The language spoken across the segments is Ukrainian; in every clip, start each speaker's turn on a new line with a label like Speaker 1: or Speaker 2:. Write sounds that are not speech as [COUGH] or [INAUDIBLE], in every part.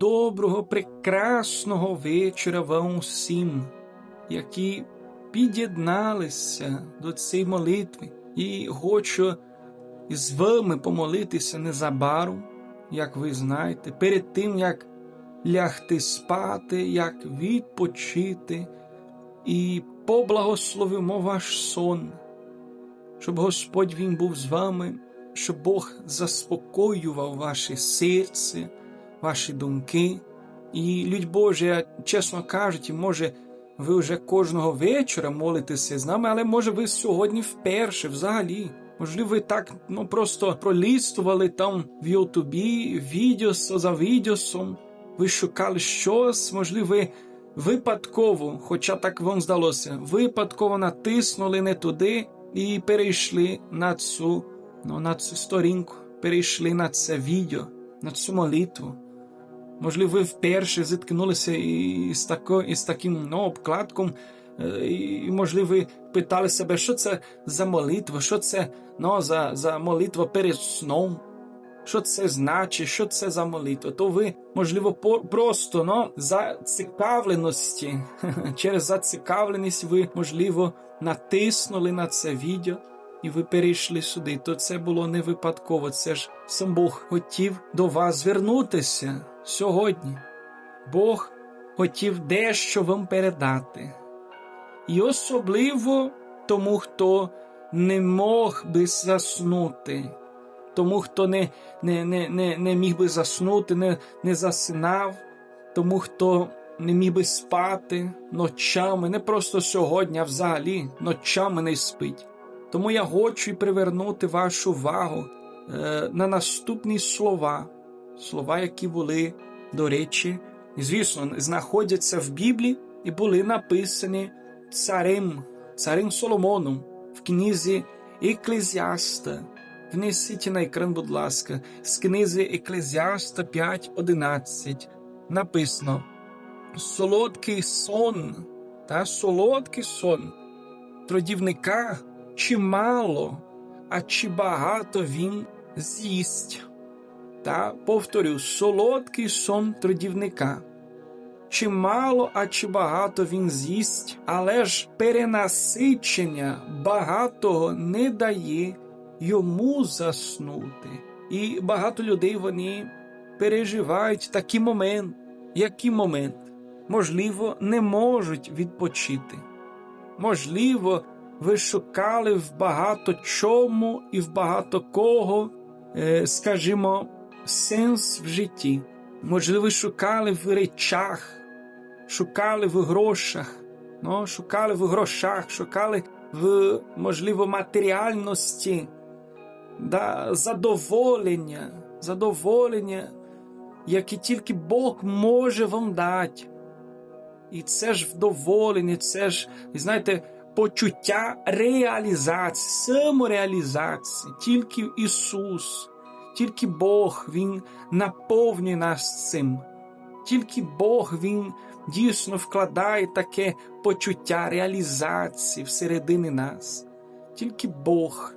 Speaker 1: Доброго, прекрасного вечора вам усім, які під'єдналися до цієї молитви. І хочу з вами помолитися незабаром, як ви знаєте, перед тим, як лягти спати, як відпочити, і поблагословимо ваш сон, щоб Господь Він був з вами, щоб Бог заспокоював ваше серце ваші думки. І людь Божа, чесно кажучи, може, ви вже кожного вечора молитеся з нами, але може ви сьогодні вперше взагалі. Можливо, ви так ну просто пролістували там в Ютубі відео за відеосом. Ви шукали щось, можливо, ви випадково, хоча так вам здалося, випадково натиснули не туди і перейшли на цю, ну, на цю сторінку, перейшли на це відео, на цю молитву. Можливо, ви вперше зіткнулися із, тако, із таким ну, обкладком, е, і, можливо, ви питали себе, що це за молитва, що це ну, за, за молитва перед сном, що це значить, що це за молитва. То ви, можливо, просто ну, зацікавленості, [LAUGHS] через зацікавленість ви, можливо, натиснули на це відео. І ви перейшли сюди, то це було не випадково. Це ж сам Бог хотів до вас звернутися сьогодні. Бог хотів дещо вам передати. І особливо тому, хто не мог би заснути, тому, хто не не, не, не, не міг би заснути, не, не засинав, тому, хто не міг би спати ночами, не просто сьогодні, а взагалі ночами не спить. Тому я хочу привернути вашу увагу е, на наступні слова, слова, які були, до речі, звісно, знаходяться в Біблії і були написані царем, царем Соломоном в книзі Еклезіаста. Внесіть на екран, будь ласка, з книзи Еклезіаста 5.11 написано Солодкий сон та солодкий сон трудівника чи мало, а чи багато він з'їсть. Та повторю, солодкий сон трудівника. Чи мало, а чи багато він з'їсть, але ж перенасичення багатого не дає йому заснути. І багато людей вони переживають такий момент, який момент, можливо, не можуть відпочити. Можливо, ви шукали в багато чому і в багато кого, е, скажімо, сенс в житті. Можливо, ви шукали в речах, шукали в грошах, ну, шукали в грошах, шукали в, можливо, матеріальності, да, задоволення, задоволення, яке тільки Бог може вам дати. І це ж вдоволення, це ж, знаєте, почуття реалізації, самореалізації, тільки Ісус, тільки Бог Він наповнює нас цим, тільки Бог Він дійсно вкладає таке почуття реалізації всередині нас, тільки Бог.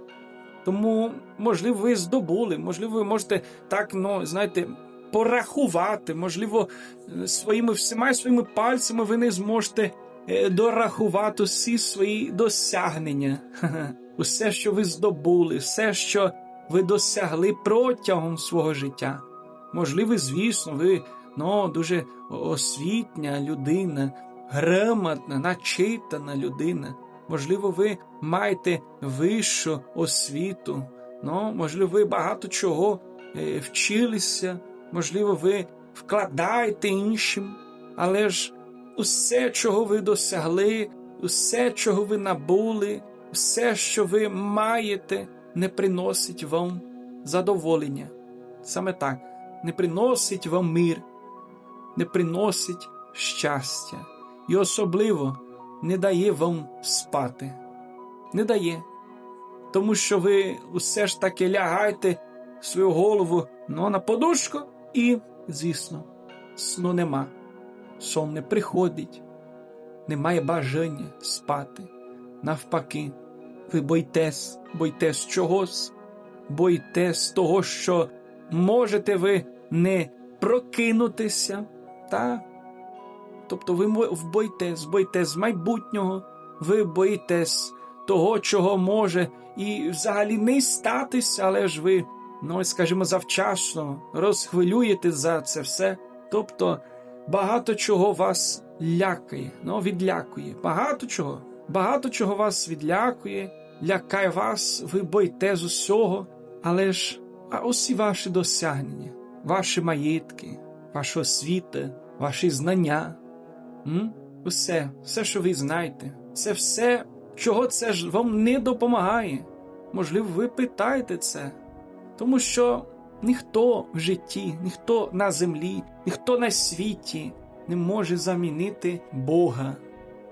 Speaker 1: Тому, можливо, ви здобули, можливо, ви можете так, ну, знаєте, порахувати, можливо, своїми всіма своїми пальцями ви не зможете е, дорахувати всі свої досягнення, [LAUGHS] усе, що ви здобули, все, що ви досягли протягом свого життя. Можливо, звісно, ви ну, дуже освітня людина, грамотна, начитана людина. Можливо, ви маєте вищу освіту, ну, можливо, ви багато чого е, вчилися, можливо, ви вкладаєте іншим, але ж усе, чого ви досягли, усе, чого ви набули, все, що ви маєте, не приносить вам задоволення. Саме так, не приносить вам мир, не приносить щастя і особливо не дає вам спати. Не дає. Тому що ви усе ж таки лягаєте свою голову ну, на подушку і, звісно, сну нема. Сон не приходить, немає бажання спати. Навпаки, ви боїтесь, боїтесь чогось, боїтесь того, що можете ви не прокинутися, та? Тобто ви боїтесь, боїтесь майбутнього, ви боїтесь того, чого може і взагалі не статися, але ж ви, ну, скажімо, завчасно розхвилюєте за це все. Тобто багато чого вас лякає, ну, відлякує. Багато чого. Багато чого вас відлякує, лякає вас, ви боїте з усього, але ж а усі ваші досягнення, ваші маєтки, ваша освіта, ваші знання, м? усе, все, що ви знаєте, це все, чого це ж вам не допомагає. Можливо, ви питаєте це, тому що ніхто в житті, ніхто на землі, ніхто на світі не може замінити Бога.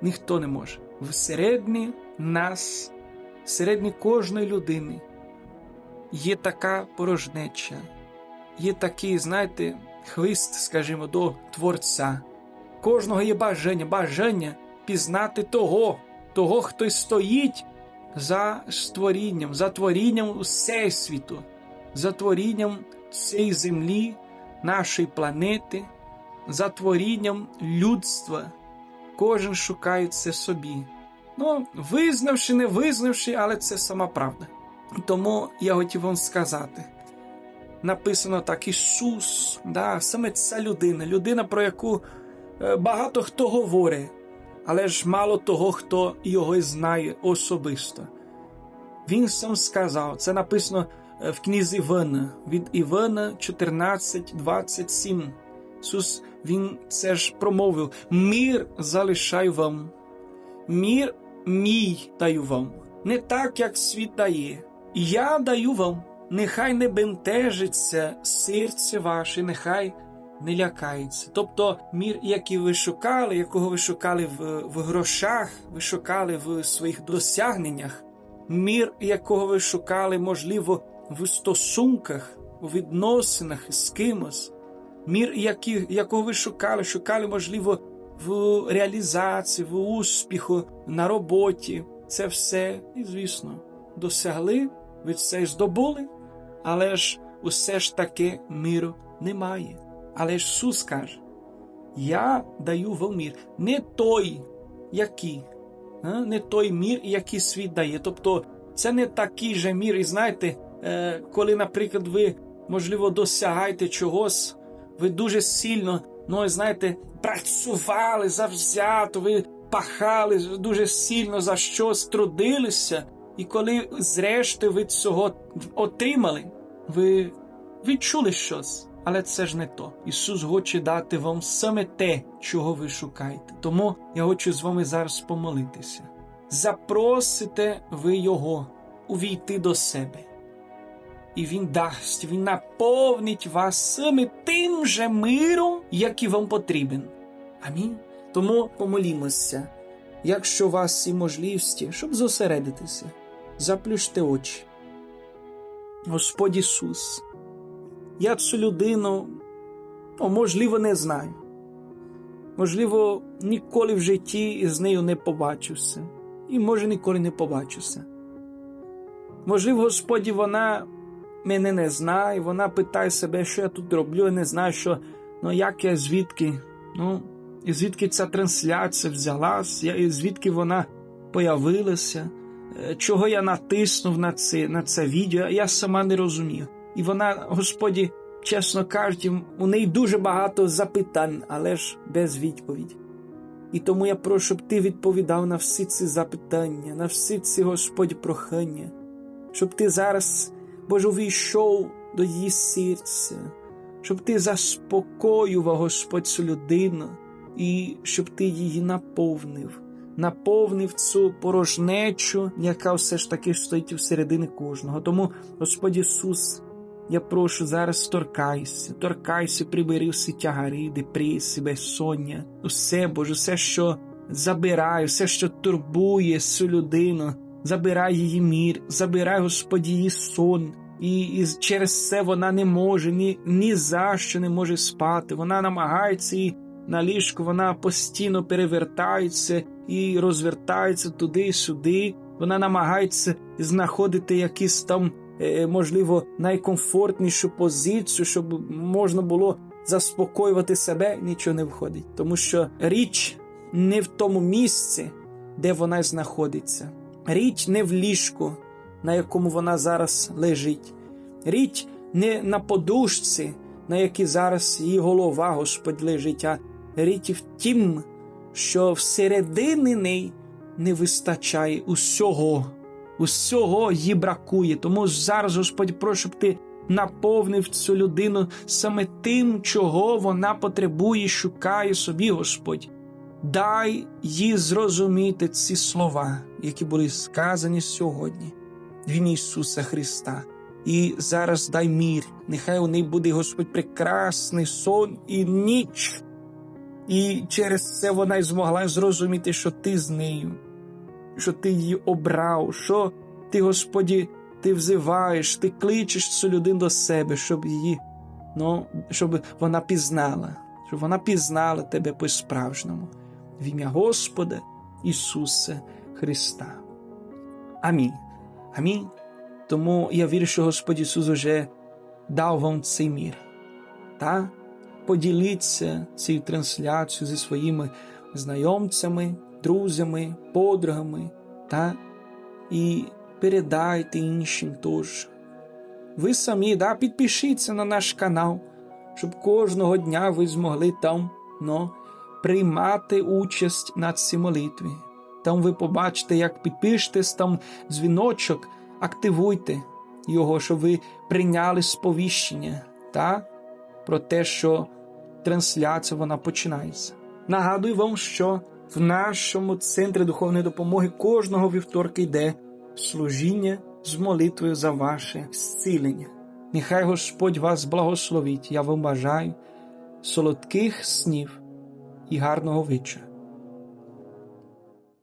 Speaker 1: Ніхто не може. Всередині нас, всередині кожної людини є така порожнеча, є такий, знаєте, хвист, скажімо, до Творця. Кожного є бажання, бажання пізнати того, того, хто стоїть за створінням, за творінням Всесвіту, за творінням цієї землі, нашої планети, за творінням людства. Кожен шукає це собі. Ну, визнавши, не визнавши, але це сама правда. Тому я хотів вам сказати. Написано так: Ісус, да, саме ця людина, людина, про яку е, багато хто говорить, але ж мало того, хто його знає особисто. Він сам сказав, це написано в книзі Івана, від Івана 14, 27. Ісус, Він це ж промовив: Мир залишаю вам, мір мій даю вам, не так, як світ дає. Я даю вам, нехай не бентежиться серце ваше, нехай не лякається. Тобто мір, який ви шукали, якого ви шукали в, в грошах, ви шукали в своїх досягненнях, мір, якого ви шукали, можливо, в стосунках, у відносинах з кимось, мір, якого ви шукали, шукали, можливо, в реалізації, в успіху, на роботі. Це все, і звісно, досягли, ви це здобули, але ж усе ж таки миру немає. Але ж Ісус каже: Я даю вам мір, не той, який, не той мір, який світ дає. Тобто, це не такий же мір. І знаєте, коли, наприклад, ви, можливо, досягаєте чогось, ви дуже сильно, ну, знаєте, працювали завзято, ви пахали дуже сильно за щось трудилися, і коли зрештою ви цього отримали, ви відчули щось. Але це ж не то. Ісус хоче дати вам саме те, чого ви шукаєте. Тому я хочу з вами зараз помолитися. Запросите ви Його увійти до себе. І Він дасть, Він наповнить вас саме тим же миром, який вам потрібен. Амінь. Тому помолімося, якщо у вас є можливості, щоб зосередитися, заплющте очі. Господь Ісус, я цю людину, ну, можливо, не знаю. Можливо, ніколи в житті з нею не побачився, і може ніколи не побачуся. Можливо, Господі, вона мене не знає, вона питає себе, що я тут роблю, я не знаю, що, ну як я звідки, ну, і звідки ця трансляція взялась, і звідки вона появилася, е, чого я натиснув на це, на це відео, я сама не розумію. І вона, Господі, чесно кажучи, у неї дуже багато запитань, але ж без відповіді. І тому я прошу, щоб ти відповідав на всі ці запитання, на всі ці Господь прохання, щоб ти зараз, Боже, увійшов до її серця, щоб ти заспокоював, Господь, цю людину, і щоб ти її наповнив, наповнив цю порожнечу, яка все ж таки стоїть всередині кожного. Тому, Господь Ісус, я прошу зараз торкайся, торкайся, прибери всі тягарі, депресії, безсоння, усе, Боже, все, що забирає, все, що турбує цю людину, забирай її мір, забирай, Господь, її сон. І, і через це вона не може, ні, ні за що не може спати. Вона намагається і на ліжку, вона постійно перевертається і розвертається туди і сюди. Вона намагається знаходити якісь там е, можливо, найкомфортнішу позицію, щоб можна було заспокоювати себе, нічого не виходить. Тому що річ не в тому місці, де вона знаходиться. Річ не в ліжку, на якому вона зараз лежить. Річ не на подушці, на якій зараз її голова, Господь лежить, а річ в тім, що всередині неї не вистачає усього. Усього їй бракує. Тому зараз, Господь, прошу, щоб ти наповнив цю людину саме тим, чого вона потребує, шукає собі, Господь. Дай їй зрозуміти ці слова, які були сказані сьогодні в Ісуса Христа. І зараз дай мір. Нехай у неї буде, Господь, прекрасний сон і ніч. І через це вона й змогла зрозуміти, що ти з нею що ти її обрав, що ти, Господі, ти взиваєш, ти кличеш цю людину до себе, щоб її, ну, щоб вона пізнала, щоб вона пізнала тебе по-справжньому. В ім'я Господа Ісуса Христа. Амінь. Амінь. Тому я вірю, що Господь Ісус уже дав вам цей мір. Та поділіться цією трансляцією зі своїми знайомцями, друзями, подругами, та і передайте іншим теж. Ви самі да, підпишіться на наш канал, щоб кожного дня ви змогли там ну, приймати участь на цій молитві. Там ви побачите, як підпишетесь, там дзвіночок, активуйте його, щоб ви прийняли сповіщення та, про те, що трансляція вона починається. Нагадую вам, що в нашому центрі духовної допомоги кожного вівторка йде служіння з молитвою за ваше зцілення. Нехай Господь вас благословить. Я вам бажаю солодких снів і гарного вечора.